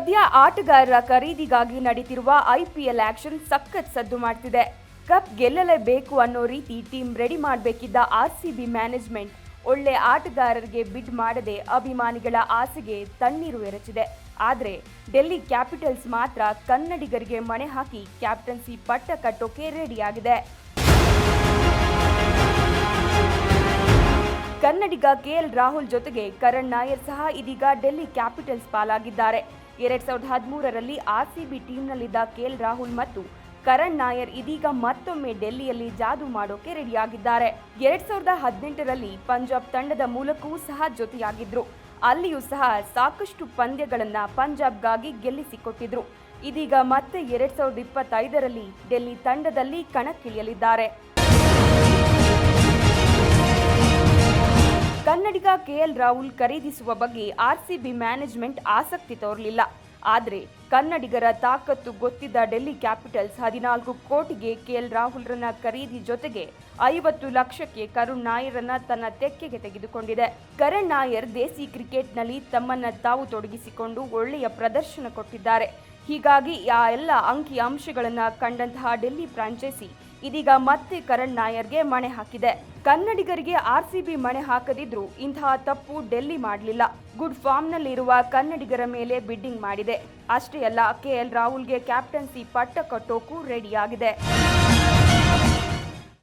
ಸದ್ಯ ಆಟಗಾರರ ಖರೀದಿಗಾಗಿ ನಡೀತಿರುವ IPL action ಸಖತ್ ಸದ್ದು ಮಾಡ್ತಿದೆ. ಕಪ್ ಗೆಲ್ಲಲೇಬೇಕು ಅನ್ನೋ ರೀತಿ ಟೀಮ್ ರೆಡಿ ಮಾಡಬೇಕಿದ್ದ ಆರ್ಸಿಬಿ ಮ್ಯಾನೇಜ್ಮೆಂಟ್ ಒಳ್ಳೆ ಆಟಗಾರರಿಗೆ ಬಿಡ್ ಮಾಡದೆ ಅಭಿಮಾನಿಗಳ ಆಸೆಗೆ ತಣ್ಣೀರು ಎರಚಿದೆ. ಆದರೆ ಡೆಲ್ಲಿ ಕ್ಯಾಪಿಟಲ್ಸ್ ಮಾತ್ರ ಕನ್ನಡಿಗರಿಗೆ ಮಣೆ ಹಾಕಿ ಕ್ಯಾಪ್ಟನ್ಸಿ ಪಟ್ಟ ಕಟ್ಟೋಕೆ ರೆಡಿಯಾಗಿದೆ. ಕನ್ನಡಿಗ ಕೆಎಲ್ ರಾಹುಲ್ ಜೊತೆಗೆ ಕರಣ್ ನಾಯರ್ ಸಹ ಇದೀಗ ಡೆಲ್ಲಿ ಕ್ಯಾಪಿಟಲ್ಸ್ ಪಾಲಾಗಿದ್ದಾರೆ. ಎರಡ್ ಸಾವಿರದ ಹದಿಮೂರರಲ್ಲಿ ಆರ್ಸಿಬಿ ಟೀಮ್ನಲ್ಲಿದ್ದ ಕೆಎಲ್ ರಾಹುಲ್ ಮತ್ತು ಕರಣ್ ನಾಯರ್ ಇದೀಗ ಮತ್ತೊಮ್ಮೆ ಡೆಲ್ಲಿಯಲ್ಲಿ ಜಾದು ಮಾಡೋಕೆ ರೆಡಿಯಾಗಿದ್ದಾರೆ. ಎರಡ್ ಸಾವಿರದ ಹದಿನೆಂಟರಲ್ಲಿ ಪಂಜಾಬ್ ತಂಡದ ಮೂಲಕವೂ ಸಹ ಜೊತೆಯಾಗಿದ್ರು. ಅಲ್ಲಿಯೂ ಸಹ ಸಾಕಷ್ಟು ಪಂದ್ಯಗಳನ್ನ ಪಂಜಾಬ್ಗಾಗಿ ಗೆಲ್ಲಿಸಿಕೊಟ್ಟಿದ್ರು. ಇದೀಗ ಮತ್ತೆ ಎರಡ್ ಸಾವಿರದ ಇಪ್ಪತ್ತೈದರಲ್ಲಿ ಡೆಲ್ಲಿ ತಂಡದಲ್ಲಿ ಕಣಕ್ಕಿಳಿಯಲಿದ್ದಾರೆ. ಕೆಎಲ್ ರಾಹುಲ್ ಖರೀದಿಸುವ ಬಗ್ಗೆ ಆರ್ಸಿಬಿ ಮ್ಯಾನೇಜ್ಮೆಂಟ್ ಆಸಕ್ತಿ ತೋರಲಿಲ್ಲ. ಆದರೆ ಕನ್ನಡಿಗರ ತಾಕತ್ತು ಗೊತ್ತಿದ್ದ ಡೆಲ್ಲಿ ಕ್ಯಾಪಿಟಲ್ಸ್ ಹದಿನಾಲ್ಕು ಕೋಟಿಗೆ ಕೆಎಲ್ ರಾಹುಲ್ರನ್ನ ಖರೀದಿ ಜೊತೆಗೆ ಐವತ್ತು ಲಕ್ಷಕ್ಕೆ ಕರುಣ್ ನಾಯರನ್ನ ತನ್ನ ತೆಕ್ಕೆಗೆ ತೆಗೆದುಕೊಂಡಿದೆ. ಕರಣ್ ನಾಯರ್ ದೇಸಿ ಕ್ರಿಕೆಟ್ನಲ್ಲಿ ತಮ್ಮನ್ನ ತಾವು ತೊಡಗಿಸಿಕೊಂಡು ಒಳ್ಳೆಯ ಪ್ರದರ್ಶನ ಕೊಟ್ಟಿದ್ದಾರೆ. ಹೀಗಾಗಿ ಆ ಎಲ್ಲ ಅಂಕಿ ಅಂಶಗಳನ್ನು ಕಂಡಂತಹ ಡೆಲ್ಲಿ ಫ್ರಾಂಚೈಸಿ ಇದೀಗ ಮತ್ತೆ ಕರಣ್ ನಾಯರ್ಗೆ ಮಣೆ ಹಾಕಿದೆ. ಕನ್ನಡಿಗರಿಗೆ ಆರ್ಸಿಬಿ ಮಣೆ ಹಾಕದಿದ್ರು ಇಂತಹ ತಪ್ಪು ಡೆಲ್ಲಿ ಮಾಡಲಿಲ್ಲ. ಗುಡ್ ಫಾರ್ಮ್ನಲ್ಲಿರುವ ಕನ್ನಡಿಗರ ಮೇಲೆ ಬಿಡ್ಡಿಂಗ್ ಮಾಡಿದೆ. ಅಷ್ಟೇ ಅಲ್ಲ, ಕೆಎಲ್ ರಾಹುಲ್ಗೆ ಕ್ಯಾಪ್ಟನ್ಸಿ ಪಟ್ಟ ಕಟ್ಟೋಕು ರೆಡಿಯಾಗಿದೆ.